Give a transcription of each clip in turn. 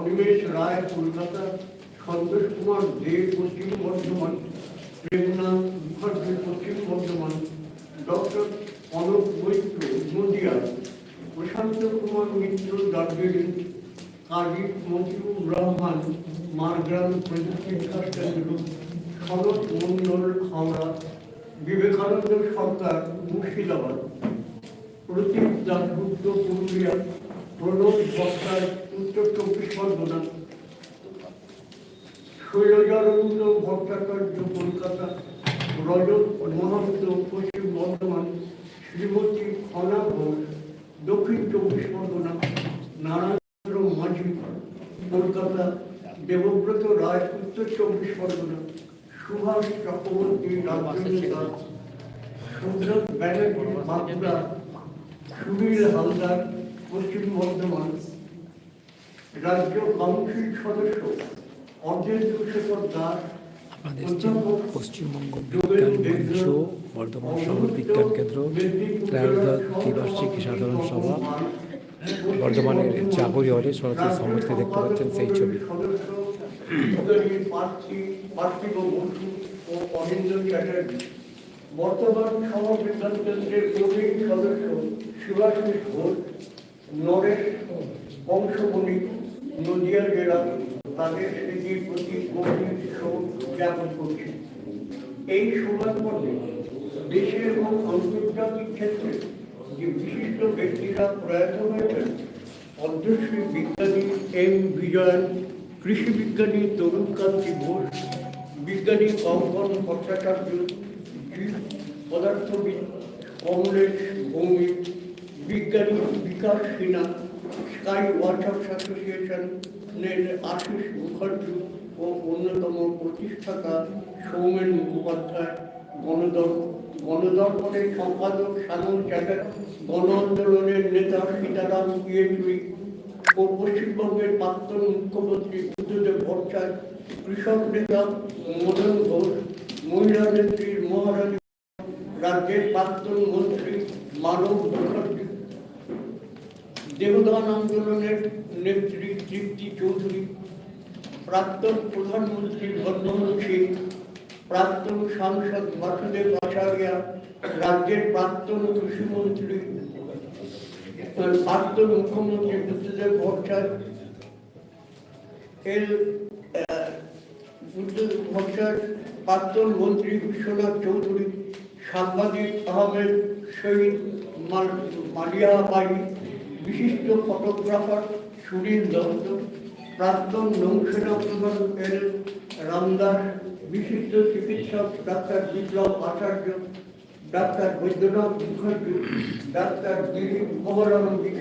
অনিমেষ রায় কলকাতা সন্তোষ কুমার দে পশ্চিম বর্ধমান প্রেমনাথ মুখার্জি, পশ্চিম বর্ধমান, ডক্টর অলোক মৈত্র নদিয়া, প্রশান্ত কুমার মিত্র, দার্জিলিং, কাজী মতিউর রহমান, মারগ্রাম প্রযুক্তি বিকাশ কেন্দ্র সনদ মন্ডল হাওড়া, বিবেকানন্দ সরকার, মুর্শিদাবাদ প্রতীক দাসগুপ্ত পুরুলিয়া, প্রণব বক্তার উত্তর চব্বিশ পরগনা। শৈলজানন্দ ভট্টাচার্য কলকাতা, রজত মহান্ত পশ্চিম বর্ধমান, শ্রীমতী খনা ঘোষ, দক্ষিণ চব্বিশ পরগনা নারায়ণ মাঝি কলকাতা, দেবব্রত রায় উত্তর চব্বিশ পরগনা, সুভাষ চক্রবর্তী রাজধানী দাস সুব্রত ব্যানার্জি বাঁকুড়া সুনীল হালদার পশ্চিম বর্ধমান রাজ্য কাউন্সিল সদস্য অর্ধেন্দ্র শেখর দাস পশ্চিমবঙ্গ বিজ্ঞান মঞ্চ বর্ধমান শহর বিজ্ঞান কেন্দ্র ত্রয়োদশ ত্রিবার্ষিকী সাধারণ সভা বর্ধমানের জাগরি হলে সরাসরি সমাজকে দেখতে পাচ্ছেন সেই ছবি। বর্তমান সমাজ বিজ্ঞান কেন্দ্রের প্রবীণ সদস্য শিবাশিস ঘোষ নরেশ বংশমণি নদিয়া জেলা তাদের স্মৃতির প্রতি গভীর শোক জ্ঞাপন এই সংবাদপত্রে দেশে এবং আন্তর্জাতিক ক্ষেত্রে যে বিশিষ্ট ব্যক্তিরা প্রয়াত হয়েছেন বিজ্ঞানী এম বিজয়ন, কৃষি বিজ্ঞানী তরুণকান্তি ঘোষ, বিজ্ঞানী কঙ্কন ভট্টাচার্য পদার্থবিদ কমলেশ ভৌমিক, বিজ্ঞানী বিকাশ সিনহা স্কাই ওয়াটার্স অ্যাসোসিয়েশনের আশিস মুখার্জি ও অন্যতম প্রতিষ্ঠাতা সৌমেন মুখোপাধ্যায় গণদল গণদর্পণের সম্পাদক শ্যামল চ্যাটার্জি, গণ আন্দোলনের নেতা সীতারাম ইয়েচুরি ও পশ্চিমবঙ্গের প্রাক্তন মুখ্যমন্ত্রী বুদ্ধদেব ভট্টাচার্য, কৃষক নেতা মদন ঘোষ, মহিলা নেত্রীর মহারানী, রাজ্যের প্রাক্তন মন্ত্রী মানব মুখার্জি। দেবদান আন্দোলনের নেত্রী তৃপ্তি চৌধুরী, প্রাক্তন প্রধানমন্ত্রী মনমোহন সিং, প্রাক্তন সাংসদ বাসুদেব আচার্য, রাজ্যের প্রাক্তন কৃষিমন্ত্রী প্রাক্তন মুখ্যমন্ত্রী বুদ্ধদেব ভট্টাচার্য এর বুদ্ধদেব প্রাক্তন মন্ত্রী বিশ্বনাথ চৌধুরী, সাংবাদিক আহমেদ শহীদ মাল- মালিয়া বাই বিশিষ্ট ফটোগ্রাফার সুনীল দত্ত, প্রাক্তন নৌসেনা প্রধান এল রামদাস, বিশিষ্ট চিকিৎসক doctor Biplab Acharya, doctor Baidyanath Mukherjee, doctor Dilip মহরানন্দী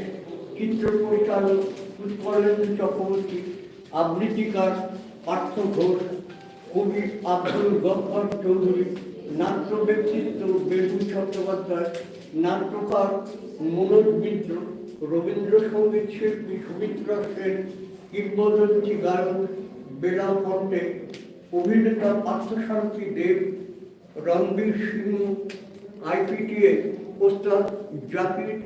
চিত্র পরিচালক উৎপলেন্দু চক্রবর্তী, আবৃত্তিকার পার্থ ঘোষ, কবি আব্দুল গফর চৌধুরী, নাট্য ব্যক্তিত্ব বেদু চট্টোপাধ্যায় নাট্যকার মনোজ মিত্র, রবীন্দ্রসঙ্গীত শিল্পী সুমিত্রা সেন, কিংবদন্তি গায়ক বেলা পণ্ডে অভিনেতা পার্থসারথী দেব, রণবীর সিংহ, আইপিটিএ ওস্তাদ জাকির,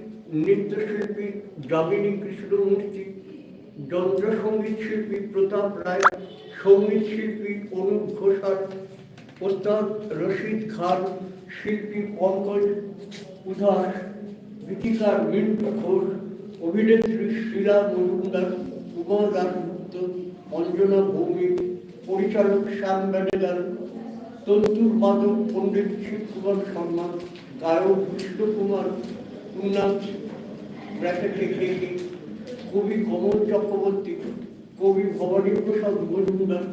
নৃত্যশিল্পী যামিনী কৃষ্ণমূর্তি, যন্ত্রসঙ্গীত শিল্পী প্রতাপ রায়, সংগীত শিল্পী অনুপ ঘোষাল, ওস্তাদ রশিদ খান, শিল্পী পঙ্কজ উদাস গীতিকার মিন্টু ঘোষ অভিনেত্রী শিলা মজুমদার উমা দাসগুপ্ত অঞ্জনা ভৌমিক, পরিচালক শ্যাম ব্যানেদার তন্তুর মাধব, পণ্ডিত শিবকুমার শর্মা, গায়ক বিষ্ণু কুমার উন্নাথ ব্র্যাকেটে খেয়ে কবি কমল চক্রবর্তী, কবি ভবানী প্রসাদ মজুমদার,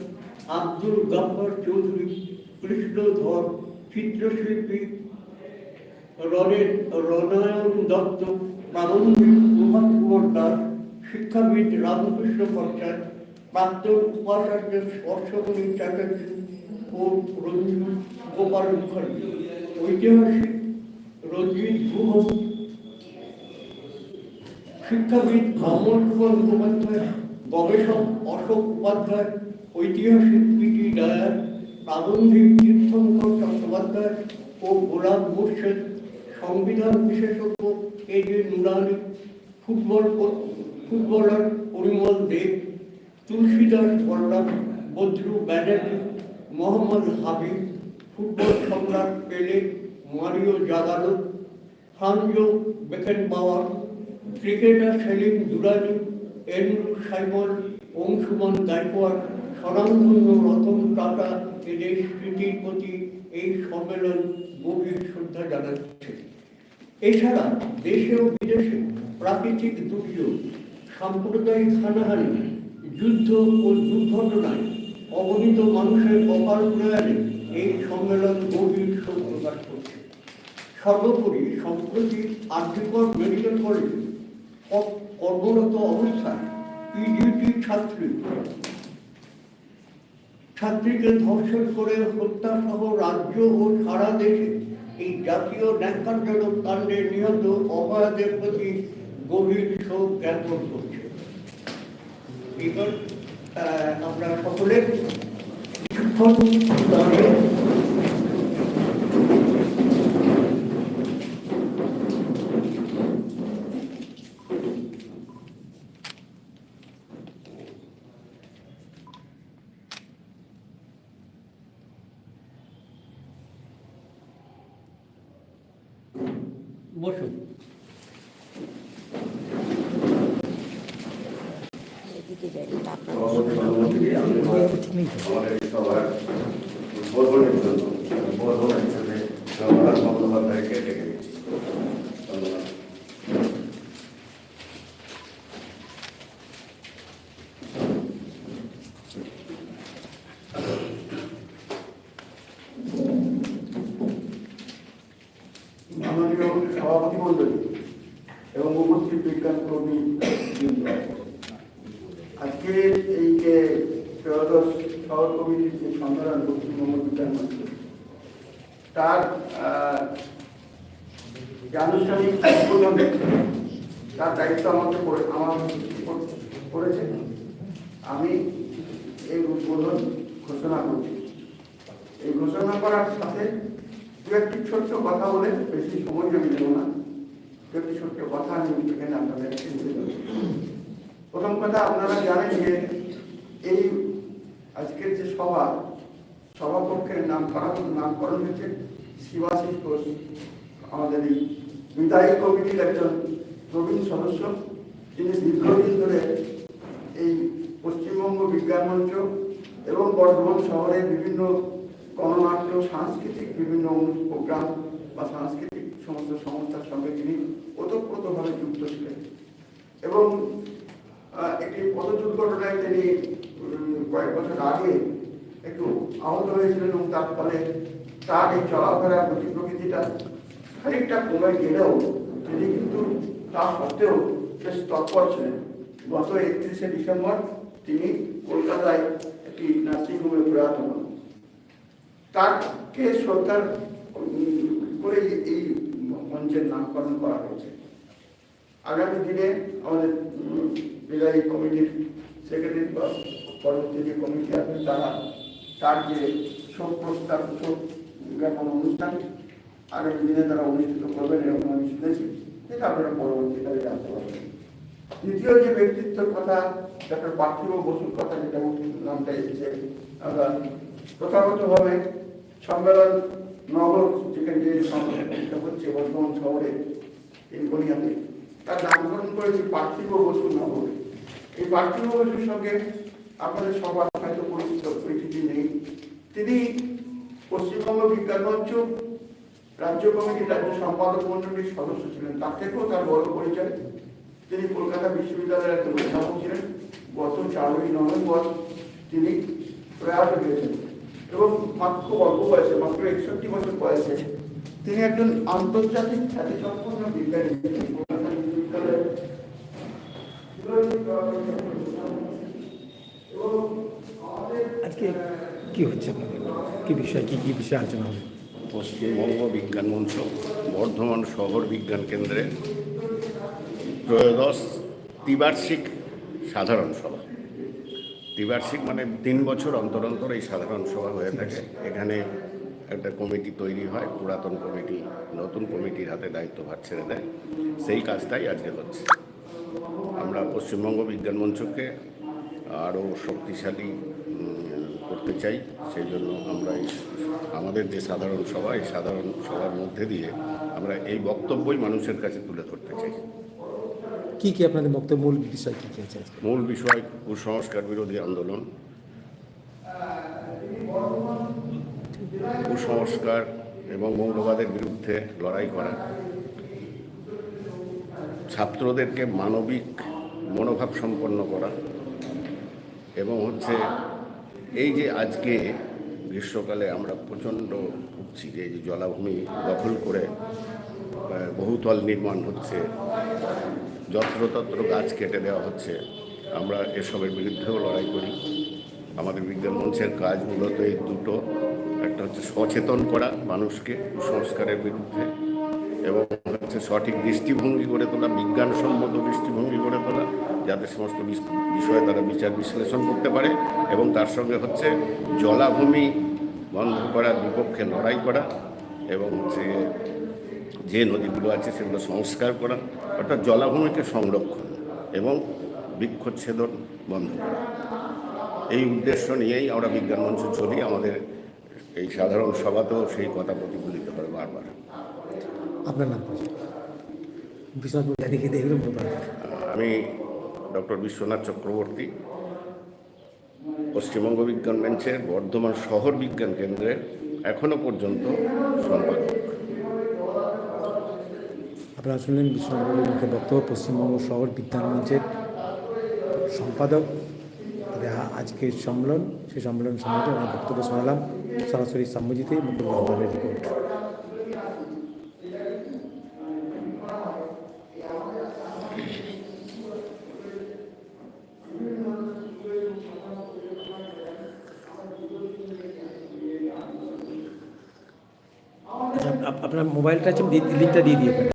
আব্দুল গাফর চৌধুরী, কৃষ্ণধর, চিত্রশিল্পী রণের, রণায়ন দত্ত প্রারম্ভিক প্রভাত কুমার শিক্ষাবিদ রামকৃষ্ণ ভট্টাচার্য প্রাক্তন উপাচার্য স্পর্শমণি চ্যাটার্জি ও রঞ্জু গোপাল মুখার্জি। ঐতিহাসিক রঞ্জিত গুহ শিক্ষাবিদ ভ্রমণ কুমার মুখোপাধ্যায়, গবেষক অশোক উপাধ্যায়, ঐতিহাসিক পিটি ডায়ার, প্রাবন্ধিক তীর্থঙ্কর চট্টোপাধ্যায় ও গোলাম মুর্শেদ সংবিধান বিশেষজ্ঞ A J Noorani, football footballer Parimal Dey Tulsidas Balaram Badru Banerjee, Mohammed Habib, football সম্রাট Pele, Mario Zagallo Franz Beckenbauer, cricketer Salim Durani Andrew Symonds, Anshuman Gaekwad স্বনামধন্য রতন টাটা এদের স্মৃতির প্রতি এই সম্মেলন গভীর শ্রদ্ধা জানাচ্ছে। এছাড়া দেশে ও বিদেশে প্রাকৃতিক দুর্যোগ, সাম্প্রদায়িক হানাহানি যুদ্ধ ও দুর্ঘটনায় অবনীত মানুষের কপাল প্রয়াণে এই সম্মেলন গভীর শোক প্রকাশ করছে। সর্বোপরি সম্প্রতি আর্থিকর মেডিকেল কলেজে কর্মরত অবস্থায় পিজিটি ছাত্রী, ছাত্রীকে ধর্ষণ করে হত্যা সহ রাজ্য ও সারা দেশে এই জাতীয় ন্যাক্কারজনক কাণ্ডে নিহত অপরাধের প্রতি গভীর শোক জ্ঞাপন করছে। আমরা সকলে কিছুক্ষণ দিচ্ছি। ধন্যবাদ। মাননীয় সভাপতি মন্ডলী এবং উপস্থিত বিজ্ঞান কর্মী বৃন্দ। আজকে এই যে ত্রয়োদশ শহর কমিটির যে সম্মেলন পশ্চিমবঙ্গ মঞ্চ তার যে আনুষ্ঠানিক উদ্বোধন তার দায়িত্ব আমাকে আমার পড়েছে। আমি এই উদ্বোধন ঘোষণা করছি। এই ঘোষণা করার সাথে দু একটি ছোট্ট কথা বলে বেশি সময় আমি দেবো না। দু একটি ছোট্ট কথা আমি এখানে আপনাদের প্রথম কথা আপনারা জানেন যে এই আজকের যে সভা সভাপক্ষের নাম নামকরণ নামকরণ হয়েছে শিবাশিস ঘোষ, আমাদের এই বিদায়ী কমিটির একজন প্রবীণ সদস্য। তিনি দীর্ঘদিন ধরে এই পশ্চিমবঙ্গ বিজ্ঞান মঞ্চ এবং বর্ধমান শহরে বিভিন্ন গণনাট্য, সাংস্কৃতিক বিভিন্ন প্রোগ্রাম বা সাংস্কৃতিক সমস্ত সংস্থার সঙ্গে তিনি ওতপ্রোতভাবে যুক্ত ছিলেন। এবং একটি পথ দুর্ঘটনায় তিনি কয়েক বছর আগে একটু আহত হয়েছিলেন এবং তার ফলে তার এই চলাফেরার গতি প্রকৃতিটা খানিকটা কমে গেলেও তিনি কিন্তু তা সত্ত্বেও বেশ তৎপর ছিলেন। গত একত্রিশে ডিসেম্বর তিনি কলকাতায় একটি নার্সিংহোমে প্রয়াত হন। তাকে শ্রদ্ধার করে এই মঞ্চের নামকরণ করা হয়েছে। আগামী দিনে আমাদের বিদায়ী কমিটির সেক্রেটারি বা পরবর্তী যে কমিটি আছে, তারা তার যে শোক প্রস্তাব, শোক জ্ঞাপন অনুষ্ঠান, আগামী দিনে তারা অনুষ্ঠিত করবেন এরকম আমি শুনেছি। সেটা আপনারা পরবর্তীকালে জানতে পারবেন। দ্বিতীয় যে ব্যক্তিত্বের কথা ডক্টর পার্থিব বসুর কথা যেটা নামটা এসেছে, আমরা প্রথাগতভাবে সম্মেলন নগর, যেখানে যে সম্মেলনটা হচ্ছে বর্তমান শহরে, এই গড়িয়াতে তার নামকরণ করেছে পার্থিব বসু নগর এই পার্থিব বসুর সঙ্গে আপনাদের সবার হয়তো পরিচিত পরিচিতি নেই। তিনি পশ্চিমবঙ্গ বিজ্ঞান মঞ্চ, রাজ্য কমিটির রাজ্য সম্পাদক মন্ডলীর সদস্য ছিলেন। তার থেকেও তার বড় পরিচয়। তিনি কলকাতা বিশ্ববিদ্যালয়ের একজন অধ্যাপক ছিলেন। গত চারই নভেম্বর তিনি প্রয়াত হয়েছেন। এবং মাত্র অল্প বয়সে, মাত্র একষট্টি বছর বয়সে তিনি একজন আন্তর্জাতিক খ্যাতিসম্পন্ন বিজ্ঞানী। আজকে কি হচ্ছে আপনাদের? কি বিষয়, কি কি বিষয়ে আলোচনা হবে? পশ্চিমবঙ্গ বিজ্ঞান মঞ্চ, বর্ধমান শহর বিজ্ঞান কেন্দ্রে ত্রয়োদশ ত্রিবার্ষিক সাধারণ সভা। ত্রিবার্ষিক মানে তিন বছর অন্তর অন্তর এই সাধারণ সভা হয়ে থাকে। এখানে একটা কমিটি তৈরি হয় পুরাতন কমিটি নতুন কমিটির হাতে দায়িত্বভার ছেড়ে দেয়। সেই কাজটাই আজকে হচ্ছে। আমরা পশ্চিমবঙ্গ বিজ্ঞান মঞ্চকে আরও শক্তিশালী করতে চাই। সেই জন্য আমরা এই আমাদের যে সাধারণ সভা এই সাধারণ সভার মধ্যে দিয়ে আমরা এই বক্তব্যই মানুষের কাছে তুলে ধরতে চাই। কি কি আপনাদের বক্তব্য মূল বিষয় কী কী আছে মূল বিষয় কুসংস্কার বিরোধী আন্দোলন। কুসংস্কার এবং মৌলবাদের বিরুদ্ধে লড়াই করা। ছাত্রদেরকে মানবিক মনোভাব সম্পন্ন করা এবং হচ্ছে এই যে আজকে গ্রীষ্মকালে আমরা প্রচণ্ড ভুগছি যে এই যে জলাভূমি দখল করে বহুতল নির্মাণ হচ্ছে, যত্রতত্র গাছ কেটে দেওয়া হচ্ছে, আমরা এসবের বিরুদ্ধেও লড়াই করি। আমাদের বিজ্ঞান মঞ্চের কাজ মূলত এই দুটো। একটা হচ্ছে সচেতন করা মানুষকে কুসংস্কারের বিরুদ্ধে এবং হচ্ছে সঠিক দৃষ্টিভঙ্গি গড়ে তোলা, বিজ্ঞানসম্মত দৃষ্টিভঙ্গি গড়ে তোলা, যাতে সমস্ত বিষয়ে তারা বিচার বিশ্লেষণ করতে পারে এবং তার সঙ্গে হচ্ছে জলাভূমি বন্ধ করার বিপক্ষে লড়াই করা এবং হচ্ছে যে নদীগুলো আছে সেগুলো সংস্কার করা, অর্থাৎ জলাভূমিকে সংরক্ষণ এবং বৃক্ষচ্ছেদন বন্ধ করা। এই উদ্দেশ্য নিয়েই আমরা বিজ্ঞান মঞ্চ চলি আমাদের এই সাধারণ সভাতেও সেই কথা প্রতিফলিত করে বারবার। আপনার নাম বিশ্বনাথ আমি ডক্টর বিশ্বনাথ চক্রবর্তী পশ্চিমবঙ্গ বিজ্ঞান বেঞ্চের বর্ধমান শহর বিজ্ঞান কেন্দ্রের এখনও পর্যন্ত সম্পাদক। আপনারা শুনলেন বিশ্বনাথবাবুর মুখে বক্তব্য পশ্চিমবঙ্গ শহর বিজ্ঞান মঞ্চের সম্পাদক। আজকের সম্মেলন সেই সম্মেলন সম্বন্ধে আমরা বক্তব্য শোনালাম। সরাসরি সাম্যজিতে মুকুল রিপোর্ট। আপ- আপ- আপনার মোবাইলটা আছে লিঙ্কটা দিয়ে দিয়ে